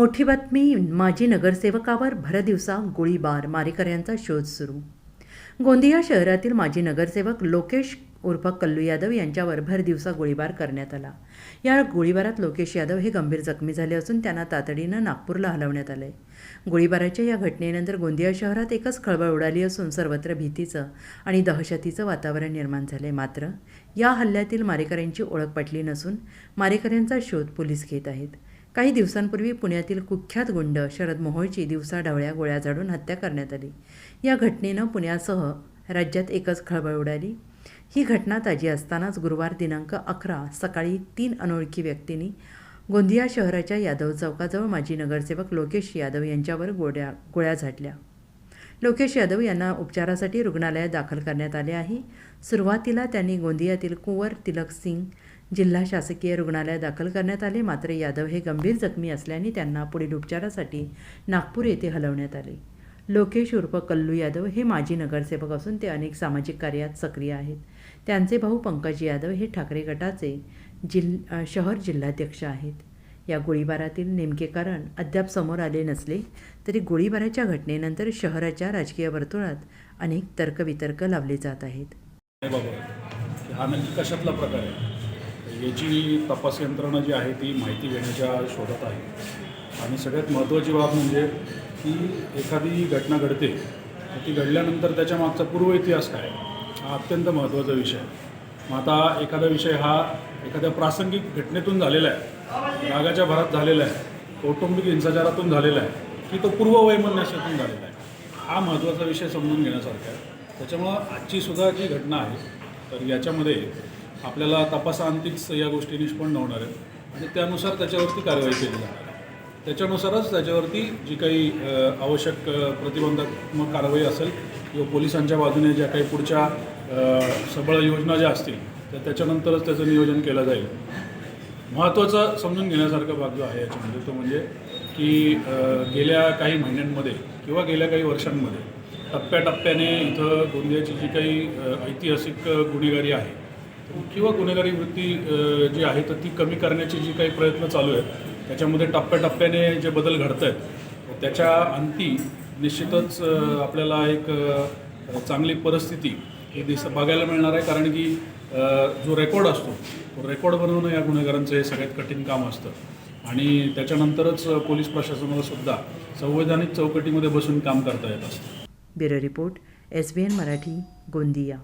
मोठी बातमी माजी नगरसेवकावर भरदिवसा गोळीबार मारेकऱ्यांचा शोध सुरू. गोंदिया शहरातील माजी नगरसेवक लोकेश उर्फ कल्लू यादव यांच्यावर भरदिवसा गोळीबार करण्यात आला. या गोळीबारात लोकेश यादव हे गंभीर जखमी झाले असून त्यांना तातडीनं नागपूरला हलवण्यात आले. गोळीबाराच्या या घटनेनंतर गोंदिया शहरात एकच खळबळ उडाली असून सर्वत्र भीतीचं आणि दहशतीचं वातावरण निर्माण झाले मात्र या हल्ल्यातील मारेकऱ्यांची ओळख पटली नसून मारेकऱ्यांचा शोध पोलीस घेत आहेत. काही दिवसांपूर्वी पुण्यातील कुख्यात गुंड शरद मोहोळची दिवसा ढवळ्या गोळ्या झाडून हत्या करण्यात आली. या घटनेनं पुण्यासह राज्यात एकच खळबळ उडाली. ही घटना ताजी असतानाच गुरुवार दिनांक अकरा सकाळी तीन अनोळखी व्यक्तींनी गोंदिया शहराच्या यादव चौकाजवळ माजी नगरसेवक लोकेश यादव यांच्यावर गोळ्या गोळ्या झाडल्या. लोकेश यादव यांना उपचारासाठी रुग्णालयात दाखल करण्यात आले आहे. सुरुवातीला त्यांनी गोंदियातील कुंवर तिलक सिंग जिल्हा शासकीय रुग्णालयात दाखल करण्यात आले. मात्र यादव हे गंभीर जखमी असल्याने त्यांना पुढील उपचारासाठी नागपूर येथे हलवण्यात आले. लोकेश उर्फ कल्लू यादव हे माजी नगरसेवक असून ते अनेक सामाजिक कार्यात सक्रिय आहेत. त्यांचे भाऊ पंकज यादव हे ठाकरे गटाचे जिल शहर जिल्हाध्यक्ष आहेत. या गोळीबारातील नेमके कारण अद्याप समोर आले नसले तरी गोळीबाराच्या घटनेनंतर शहराच्या राजकीय वर्तुळात अनेक तर्कवितर्क लावले जात आहेत. हा नक्की कशातला प्रकार आहे? याची तपास यंत्रणा जी आहे ती माहिती घेण्याच्या शोधात आहे. आणि सगळ्यात महत्त्वाची बाब म्हणजे की एखादी घटना घडते तर ती घडल्यानंतर त्याच्या मागचा पूर्व इतिहास काय आहे? हा अत्यंत महत्त्वाचा विषय मग आता एखादा विषय हा एखाद्या प्रासंगिक घटनेतून झालेला आहे रागाच्या भरात झालेला आहे कौटुंबिक हिंसाचारातून झालेला आहे की तो पूर्ववैमनस्यातून झालेला आहे. हा महत्त्वाचा विषय समजून घेण्यासारखा आहे. त्याच्यामुळं आजची सुद्धा जी घटना आहे तर याच्यामध्ये आपल्याला तपासांतीच या गोष्टी निष्पन्न होणार आहेत. आणि त्यानुसार त्याच्यावरती कारवाई केली जाणार आहे. त्याच्यानुसारच त्याच्यावरती जी काही आवश्यक प्रतिबंधात्मक कारवाई असेल किंवा पोलिसांच्या बाजूने ज्या काही पुढच्या सबळ योजना ज्या असतील तर त्याच्यानंतरच त्याचं नियोजन केलं जाईल. महत्त्वाचा समजून घेण्यासारखा भाग जो आहे याच्यामध्ये तो म्हणजे की गेल्या काही महिन्यांमध्ये किंवा गेल्या काही वर्षांमध्ये टप्प्याटप्प्याने इथं गोंदियाची जी काही ऐतिहासिक गुन्हेगारी आहे किंवा गुन्हेगारी वृत्ती जी आहे तर ती कमी करण्याचे जी काही प्रयत्न चालू आहेत त्याच्यामध्ये टप्प्याटप्प्याने जे बदल घडत आहेत त्याच्या अंती निश्चितच आपल्याला एक चांगली परिस्थिती हे दिस बघायला मिळणार आहे. कारण की जो रेकॉर्ड असतो तो रेकॉर्ड बनवणं या गुन्हेगारांचं हे सगळ्यात कठीण काम असतं. आणि त्याच्यानंतरच पोलीस प्रशासनाला सुद्धा संवैधानिक चौकटीमध्ये बसून काम करता येत असतं. Bureau report S B N Marathi Gondia.